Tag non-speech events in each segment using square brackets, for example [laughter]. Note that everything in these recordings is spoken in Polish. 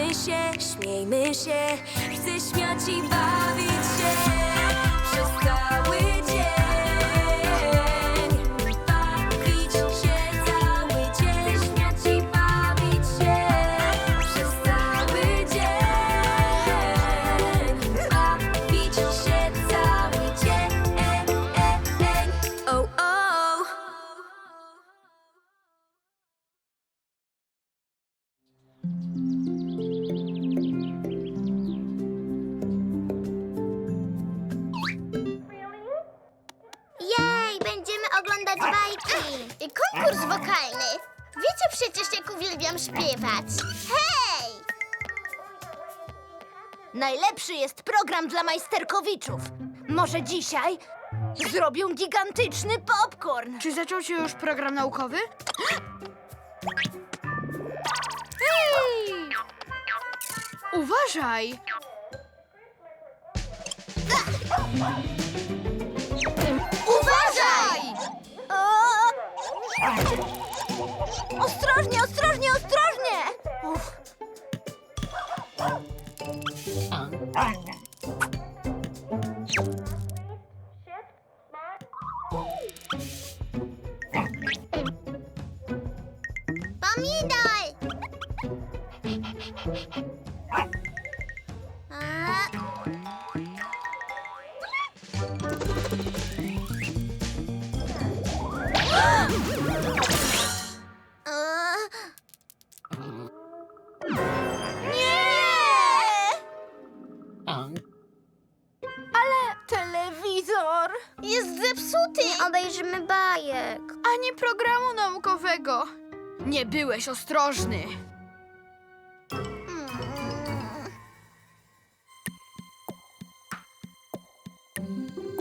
się, śmiejmy się, chcę śmiać i bawić się konkurs wokalny. Wiecie przecież, jak uwielbiam śpiewać. Hej! Najlepszy jest program dla majsterkowiczów. Może dzisiaj zrobią gigantyczny popcorn. Czy zaczął się już program naukowy? Uważaj! Uważaj! Ostrożnie, ostrożnie, ostrożnie! Uff. Obejrzymy bajek. Ani programu naukowego. Nie byłeś ostrożny. No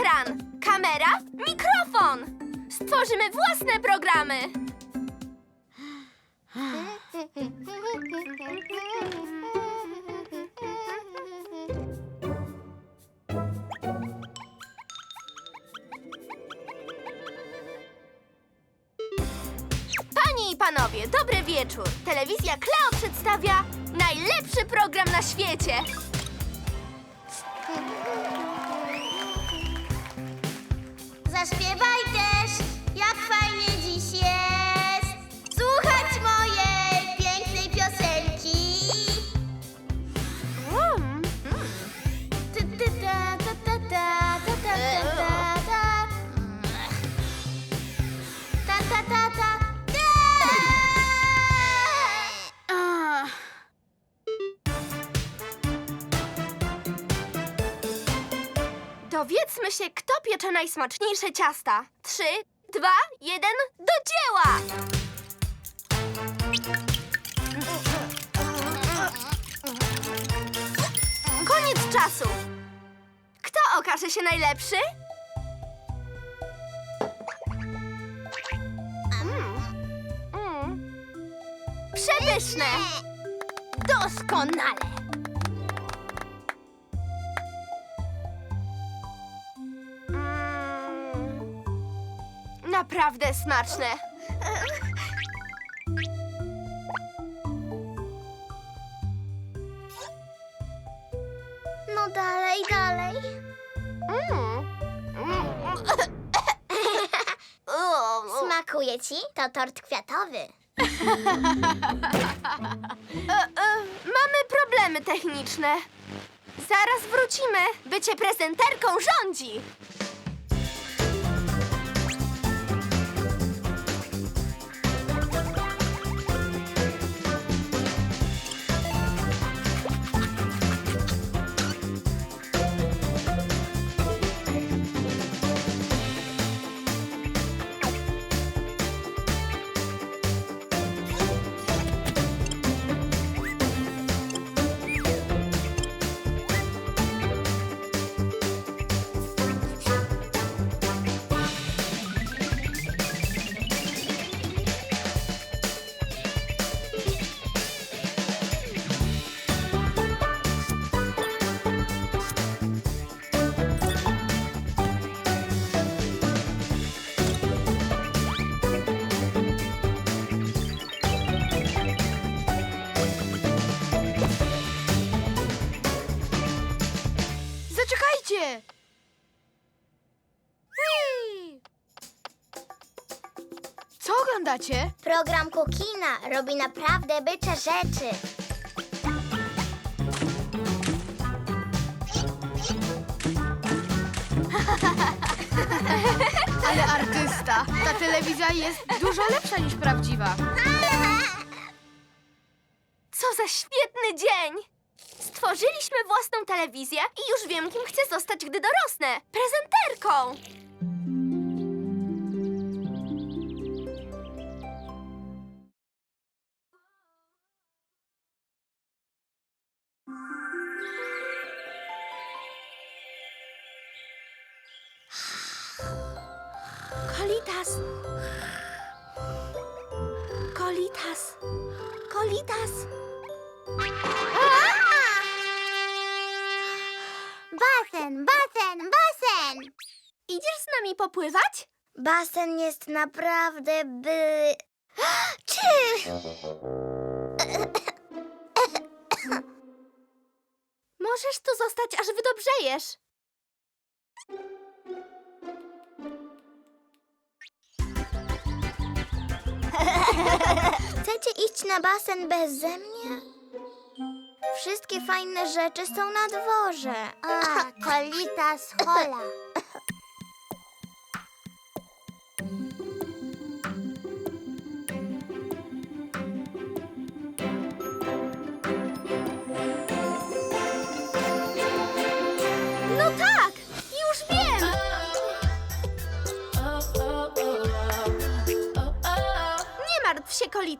Ekran, kamera, mikrofon! Stworzymy własne programy! Panie i panowie, dobry wieczór! Telewizja Kleo przedstawia najlepszy program na świecie! Zaśpiewaj Dowiedzmy się, kto piecze najsmaczniejsze ciasta. Trzy, dwa, jeden, do dzieła! Koniec czasu! Kto okaże się najlepszy? Mm. Mm. Przepyszne! Doskonale! Naprawdę smaczne. No dalej, dalej. Smakuje ci? To tort kwiatowy. Mamy problemy techniczne. Zaraz wrócimy. Bycie prezenterką rządzi. Oglądacie? Program Kukina robi naprawdę bycze rzeczy. [laughs] Ale artysta. Ta telewizja jest dużo lepsza niż prawdziwa. Co za świetny dzień! Stworzyliśmy własną telewizję i już wiem, kim chcę zostać, gdy dorosnę. Prezenterką! Kolitas. Basen, basen, basen! Idziesz z nami popływać? Basen jest naprawdę by... Czy? Możesz tu zostać, aż wydobrzejesz. Chcecie iść na basen beze mnie? Wszystkie fajne rzeczy są na dworze. A, [laughs] kolita schola. No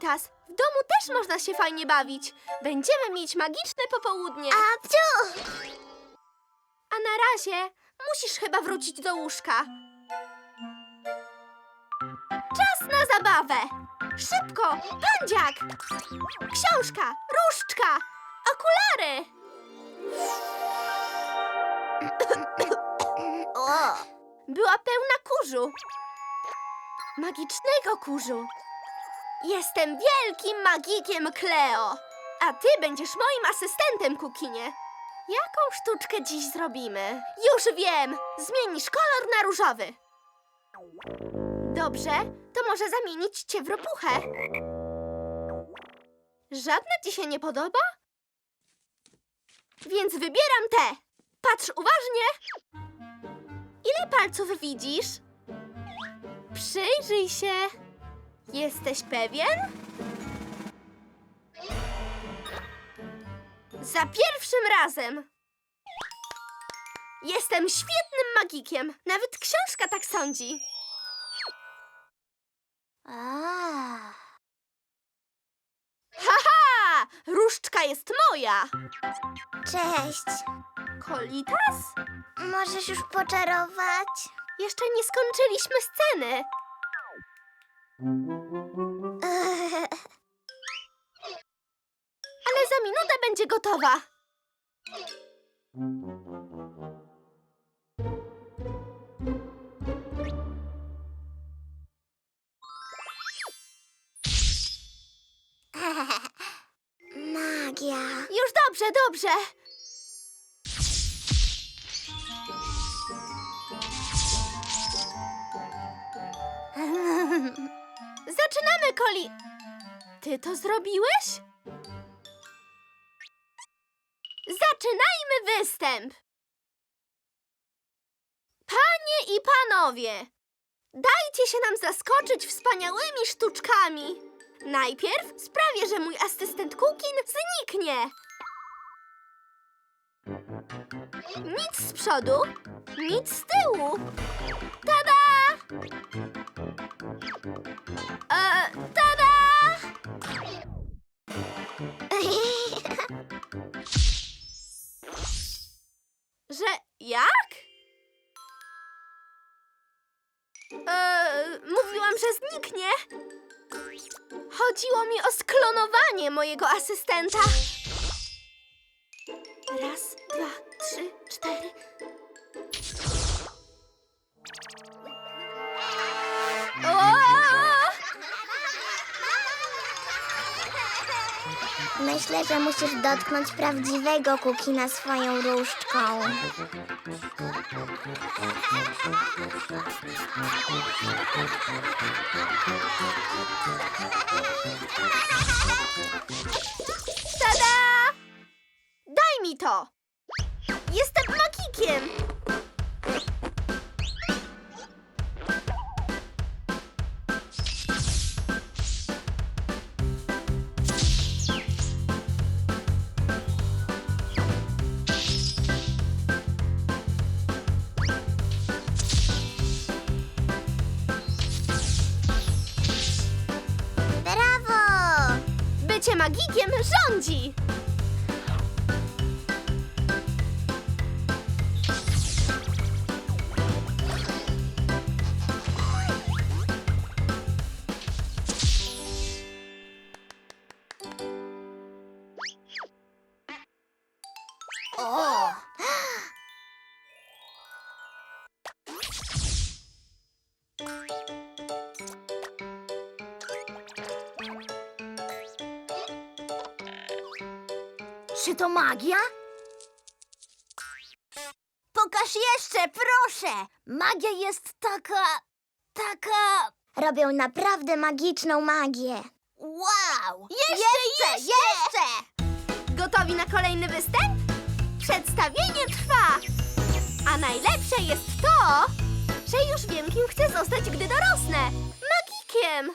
W domu też można się fajnie bawić. Będziemy mieć magiczne popołudnie. Abciu! A na razie musisz chyba wrócić do łóżka. Czas na zabawę! Szybko! Pandziak! Książka! Różdżka! Okulary! Była pełna kurzu. Magicznego kurzu. Jestem wielkim magikiem Kleo. A ty będziesz moim asystentem, Kukinie. Jaką sztuczkę dziś zrobimy? Już wiem! Zmienisz kolor na różowy. Dobrze, to może zamienić cię w ropuchę. Żadna ci się nie podoba? Więc wybieram te. Patrz uważnie. Ile palców widzisz? Przyjrzyj się. Jesteś pewien? Za pierwszym razem. Jestem świetnym magikiem. Nawet książka tak sądzi. Haha! Różdżka jest moja. Cześć. Kolitas? Możesz już poczarować? Jeszcze nie skończyliśmy sceny. Za minutę będzie gotowa. [laughs] Magia. Już dobrze, dobrze. [laughs] Zaczynamy, Koli. Ty to zrobiłeś? Zaczynajmy występ. Panie i panowie, dajcie się nam zaskoczyć wspaniałymi sztuczkami. Najpierw sprawię, że mój asystent Kukin zniknie. Nic z przodu, nic z tyłu. Tada! E, tada! Jak? E, mówiłam, że zniknie. Chodziło mi o sklonowanie mojego asystenta. Raz, dwa, Myślę, że musisz dotknąć prawdziwego kukina swoją różdżką. Tada! Daj mi to! Jestem magikiem! Bycie magikiem rządzi! O! Czy to magia? Pokaż jeszcze, proszę! Magia jest taka. taka. Robią naprawdę magiczną magię. Wow! Jeszcze, jeszcze! jeszcze! Gotowi na kolejny występ? Przedstawienie trwa! A najlepsze jest to, że już wiem, kim chcę zostać, gdy dorosnę. Magikiem!